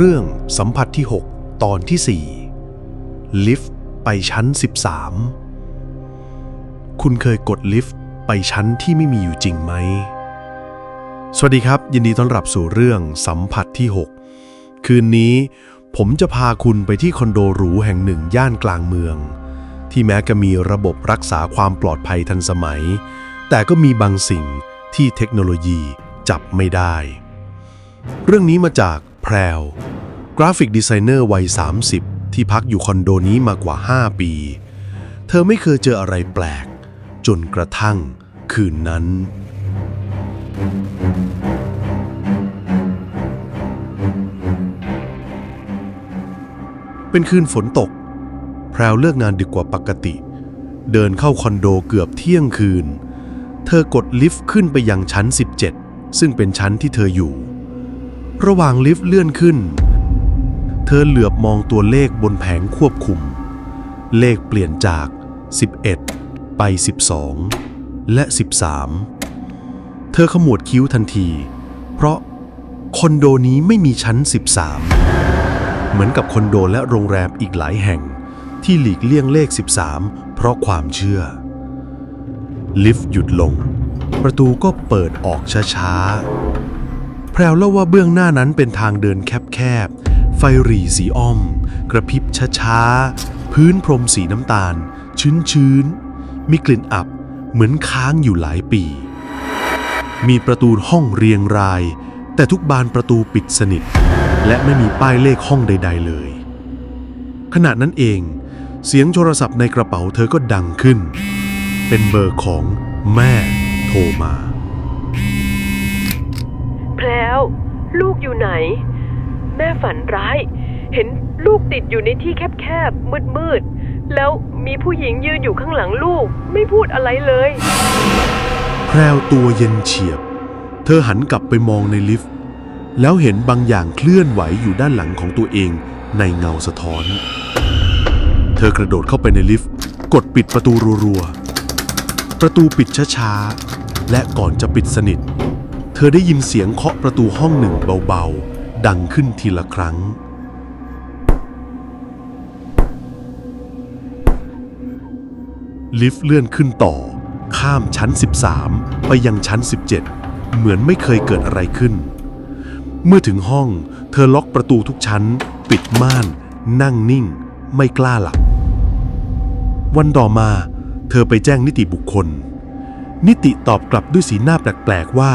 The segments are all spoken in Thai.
เรื่องสัมผัสที่ 6 ตอนที่ 4 ลิฟต์ไปชั้น 13 คุณเคยกดลิฟต์ไปชั้นที่ไม่มีอยู่จริงไหม สวัสดีครับ ยินดีต้อนรับสู่เรื่องสัมผัสที่ 6 คืนนี้ผมจะพาคุณไปที่คอนโดหรูแห่งหนึ่งย่านกลางเมือง ที่แม้จะมีระบบรักษาความปลอดภัยทันสมัย แต่ก็มีบางสิ่งที่เทคโนโลยีจับไม่ได้ เรื่องนี้มาจากแพรว กราฟิกดีไซเนอร์วัย 30 ที่พักอยู่คอนโดนี้มากว่า 5 ปี เธอไม่เคยเจออะไรแปลก จนกระทั่งคืนนั้น เป็นคืนฝนตก แพรวเลิกงานดึกกว่าปกติ เดินเข้าคอนโดเกือบเที่ยงคืน เธอกดลิฟต์ขึ้นไปยังชั้น 17 ซึ่งเป็นชั้นที่เธออยู่ ระหว่างลิฟต์เลื่อนขึ้น เธอเหลือบมองตัวเลขบนแผงควบคุม เลขเปลี่ยนจาก 11 ไป 12 และ 13 เธอขมวดคิ้วทันที เพราะคอนโดนี้ไม่มีชั้น 13 เหมือนกับคอนโดและโรงแรมอีกหลายแห่ง ที่หลีกเลี่ยงเลข 13 เพราะความเชื่อ ลิฟต์หยุดลง ประตูก็เปิดออกช้าๆ แพรวเล่าว่าเบื้องหน้านั้นเป็นทางเดินแคบๆ หรี่สีอ้อม กระพริบช้าๆ พื้นพรมสีน้ำตาล ชื้นๆ มีกลิ่นอับเหมือนค้างอยู่หลายปี มีประตูห้องเรียงราย แต่ทุกบานประตูปิดสนิท และไม่มีป้ายเลขห้องใด ๆ เลย ขณะนั้นเอง เสียงโทรศัพท์ในกระเป๋าเธอก็ดังขึ้น เป็นเบอร์ของแม่โทรมา แพรวลูกอยู่ไหน แม่ฝันร้าย เห็นลูกติดอยู่ในที่แคบๆ มืดๆ แล้วมีผู้หญิงยืนอยู่ข้างหลังลูก ไม่พูดอะไรเลย แพรวตัวเย็นเฉียบ เธอหันกลับไปมองในลิฟต์ แล้วเห็นบางอย่างเคลื่อนไหวอยู่ด้านหลังของตัวเองในเงาสะท้อน เธอกระโดดเข้าไปในลิฟต์ กดปิดประตูรัวๆ ประตูปิดช้าๆ และก่อนจะปิดสนิท เธอได้ยินเสียงเคาะประตูห้องหนึ่งเบาๆ ดังขึ้นทีละครั้ง ลิฟต์เลื่อนขึ้นต่อ ข้ามชั้น 13 ไปยังชั้น 17 เหมือนไม่เคยเกิดอะไรขึ้น เมื่อถึงห้องเธอล็อกประตูทุกชั้น ปิดม่าน นั่งนิ่ง ไม่กล้าหลับ วันต่อมา เธอไปแจ้งนิติบุคคล นิติตอบกลับด้วยสีหน้าแปลกๆว่า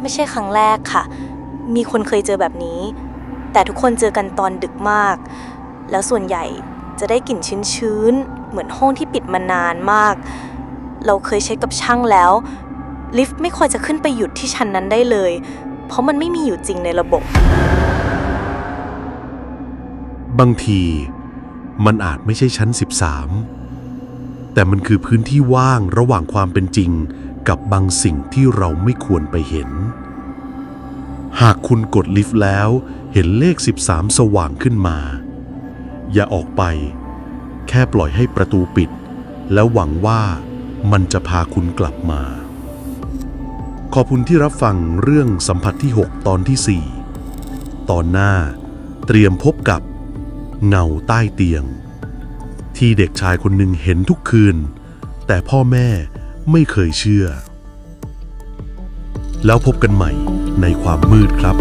ไม่ใช่ครั้งแรกค่ะ มีคนเคยเจอแบบนี้ แต่ทุกคนเจอกันตอนดึกมาก แล้วส่วนใหญ่จะได้กลิ่นชื้นๆ เหมือนห้องที่ปิดมานานมาก เราเคยเช็คกับช่างแล้ว ลิฟต์ไม่ค่อยจะขึ้นไปหยุดที่ชั้นนั้นได้เลย เพราะมันไม่มีอยู่จริงในระบบ บางทีมันอาจไม่ใช่ชั้น 13 แต่มันคือพื้นที่ว่างระหว่างความเป็นจริงกับบางสิ่งที่เราไม่ควรไปเห็น หากคุณกดลิฟต์แล้ว เห็นเลข 13 สว่างขึ้นมา อย่าออกไป แค่ปล่อยให้ประตูปิด แล้วหวังว่ามันจะพาคุณกลับมา ขอบคุณที่รับฟังเรื่องสัมผัสที่ 6 ตอนที่ 4 ตอนหน้า เตรียมพบกับเงาใต้เตียง ที่เด็กชายคนหนึ่งเห็นทุกคืน แต่พ่อแม่ไม่เคยเชื่อ แล้วพบกันใหม่ในความมืดครับ